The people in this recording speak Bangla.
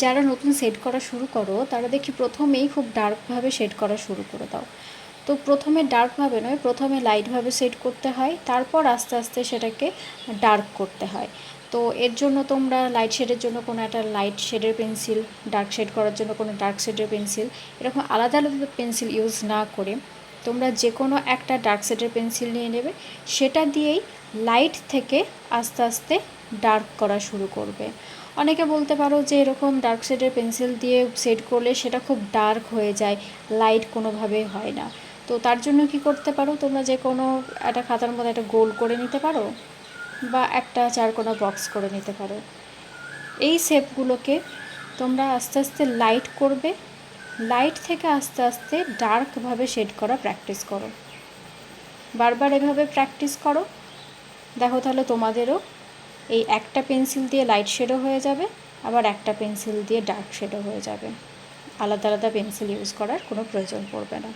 যারা নতুন সেট করা শুরু করো, তারা দেখি প্রথমেই খুব ডার্কভাবে শেড করা শুরু করে দাও। তো প্রথমে ডার্কভাবে নয়, প্রথমে লাইটভাবে সেট করতে হয়, তারপর আস্তে আস্তে সেটাকে ডার্ক করতে হয়। তো এর জন্য তোমরা লাইট শেডের জন্য কোনো একটা লাইট শেডের পেন্সিল ডার্ক শেড করার জন্য কোনো ডার্ক শেডের পেন্সিল এরকম আলাদা আলাদা পেন্সিল ইউজ না করে তোমরা যে কোনো একটা ডার্ক শেডের পেন্সিল নিয়ে নেবে। সেটা দিয়েই লাইট থেকে আস্তে আস্তে ডার্ক করা শুরু করবে। অনেকে বলতে পারো যে এরকম ডার্ক শেডের পেন্সিল দিয়ে শেড করলে সেটা খুব ডার্ক হয়ে যায় লাইট কোনোভাবে হয় না। তো তার জন্য কি করতে পারো? তোমরা যে কোনো একটা খাতার মধ্যে একটা গোল করে নিতে পারো বা একটা চারকোনা বক্স করে নিতে পারো। এই শেপগুলোকে তোমরা আস্তে আস্তে লাইট করবে লাইট থেকে আস্তে আস্তে ডার্কভাবে শেড করা প্র্যাকটিস করো। বারবার এভাবে প্র্যাকটিস করো। দেখো তাহলে তোমাদেরও এই একটা পেন্সিল দিয়ে লাইট শেডও হয়ে যাবে, আবার একটা পেন্সিল দিয়ে ডার্ক শেডও হয়ে যাবে। আলাদা আলাদা পেন্সিল ইউজ করার কোনো প্রয়োজন পড়বে না।